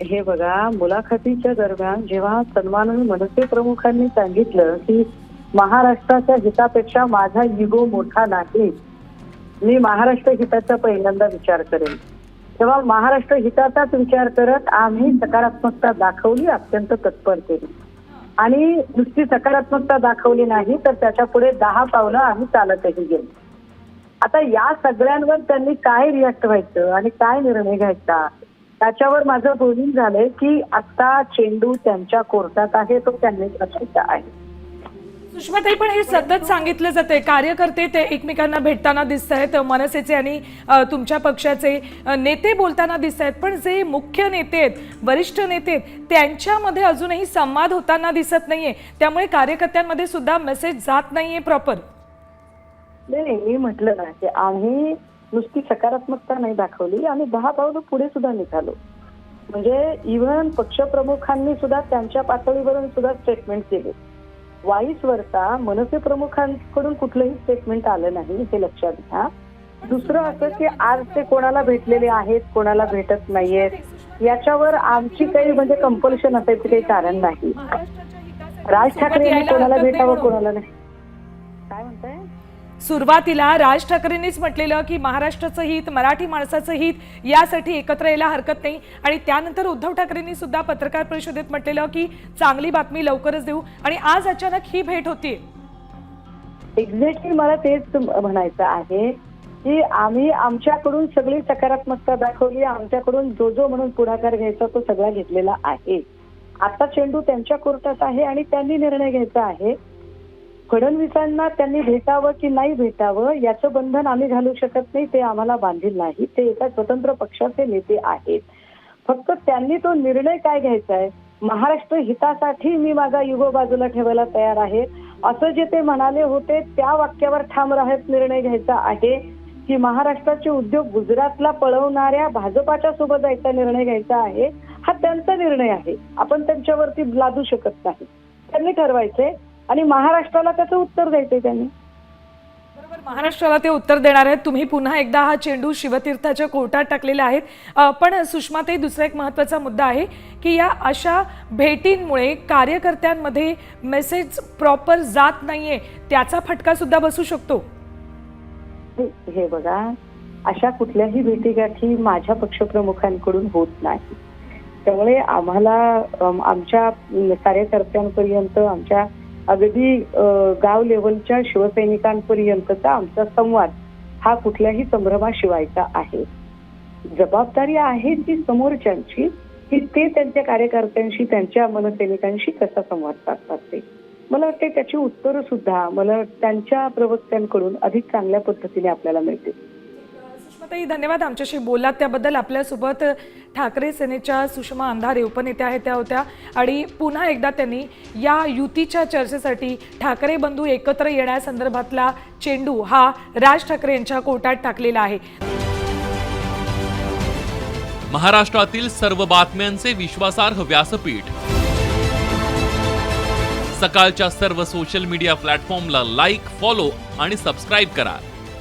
हे बघा मुलाखतीच्या दरम्यान जेव्हा सन्माननीय मनसे प्रमुखांनी सांगितलं की महाराष्ट्राच्या हितापेक्षा माझा इगो मोठा नाही मी महाराष्ट्र हिताचा पहिल्यांदा विचार करेन. तेव्हा महाराष्ट्र हिताचाच विचार करत आम्ही सकारात्मकता दाखवली अत्यंत तत्परतेने आणि नुसती सकारात्मकता दाखवली नाही तर त्याच्या पुढे दहा पावलं आम्ही चालतही गेलो. आता या सगळ्यांवर त्यांनी काय रिॲक्ट व्हायचं आणि काय निर्णय घ्यायचा त्याच्यावर माझं बोलून झालंय की आता चेंडू त्यांच्या कोर्टात आहे तो त्यांनी बसायचा आहे. सुषमाताई पण हे सतत सांगितलं जाते कार्यकर्ते ते एकमेकांना भेटताना दिसत आहेत मनसेचे आणि तुमच्या पक्षाचे नेते बोलताना दिसत आहेत पण जे मुख्य नेते आहेत वरिष्ठ नेते आहेत त्यांच्यामध्ये अजूनही संवाद होताना दिसत नाहीये. त्यामुळे कार्यकर्त्यांमध्ये सुद्धा मेसेज जात नाहीये प्रॉपर नाही नाही मी म्हटलं ना की आम्ही नुसती सकारात्मकता नाही दाखवली आम्ही दहा पावलं पुढे सुद्धा निघालो. म्हणजे इव्हन पक्षप्रमुखांनी सुद्धा त्यांच्या पातळीवरून सुद्धा स्टेटमेंट केले. वाईस वरता मनसे प्रमुखांकडून कुठलंही स्टेटमेंट आलं नाही हे लक्षात घ्या. दुसरं असं की आज ते कोणाला भेटलेले आहेत कोणाला भेटत नाहीयेत याच्यावर आमची काही म्हणजे कंपल्शन असायचं काही कारण नाही. राज ठाकरे यांनी कोणाला भेटावं कोणाला नाही. काय म्हणताय? सुरुवातीला राज ठाकरेंनीच म्हटलेलं की महाराष्ट्राचं हित मराठी माणसाचं हित यासाठी एकत्र यायला हरकत नाही. आणि त्यानंतर उद्धव ठाकरेंनी सुद्धा पत्रकार परिषदेत म्हटलेलं की चांगली बातमी लवकरच देऊ. आणि आज अचानक ही भेट होती. एक्झॅक्टली मला तेच म्हणायचं आहे की आम्ही आमच्याकडून सगळी सकारात्मकता दाखवली. आमच्याकडून जो जो म्हणून पुढाकार घ्यायचा तो सगळा घेतलेला आहे. आता चेंडू त्यांच्या कोर्टात आहे आणि त्यांनी निर्णय घ्यायचा आहे. फडणवीसांना त्यांनी भेटावं की नाही भेटावं याचं बंधन आम्ही घालू शकत नाही ते आम्हाला बांधील नाही. ते एका स्वतंत्र पक्षाचे नेते आहेत. फक्त त्यांनी तो निर्णय काय घ्यायचा आहे? महाराष्ट्र हितासाठी मी माझा युगो बाजूला ठेवायला तयार आहे. असं जे ते म्हणाले होते त्या वाक्यावर ठाम राहत निर्णय घ्यायचा आहे की महाराष्ट्राचे उद्योग गुजरातला पळवणाऱ्या भाजपाच्या सोबत जायचा निर्णय घ्यायचा आहे. हा त्यांचा निर्णय आहे. आपण त्यांच्यावरती लादू शकत नाही. त्यांनी ठरवायचंय आणि महाराष्ट्राला त्याचं उत्तर द्यायचंय त्यांनी. बरोबर महाराष्ट्राला ते उत्तर देणार आहेत. तुम्ही पुन्हा एकदा हा चेंडू शिवतीर्थाच्या कोर्टात टाकलेला आहे. अ, पण सुषमाताई दुसरा एक महत्त्वाचा मुद्दा आहे की या अशा भेटींमुळे कार्यकर्त्यांमध्ये मेसेज प्रॉपर जात नाहीये त्याचा फटका सुद्धा बसू शकतो. हे बघा अशा कुठल्याही भेटीगाठी माझ्या पक्षप्रमुखांकडून होत नाही. त्यामुळे आम्हाला आमच्या कार्यकर्त्यांपर्यंत आमच्या अगदी गाव लेवलच्या शिवसैनिकांपर्यंतचा आमचा संवाद हा कुठल्याही संभ्रमाशिवायचा आहे. जबाबदारी आहे ती समोरच्यांची की ते त्यांच्या कार्यकर्त्यांशी त्यांच्या मनसैनिकांशी कसा संवाद साधतात ते. मला वाटते त्याची उत्तरं सुद्धा मला त्यांच्या प्रवक्त्यांकडून अधिक चांगल्या पद्धतीने आपल्याला मिळतील. सुषमाताई धन्यवाद आमच्याशी बोललात. त्याबद्दल आपल्यासोबत ठाकरे सेनेच्या सुषमा अंधारे उपनेत्या आहेत त्या होत्या. आणि पुन्हा एकदा त्यांनी या युतीच्या चर्चेसाठी ठाकरे बंधू एकत्र येण्यासंदर्भातला चेंडू हा राज ठाकरे यांच्या कोर्टात टाकलेला आहे. महाराष्ट्रातील सर्व बातम्यांचे विश्वासार्ह व्यासपीठ. सकाळच्या सर्व सोशल मीडिया प्लॅटफॉर्मला लाईक फॉलो आणि सबस्क्राईब करा.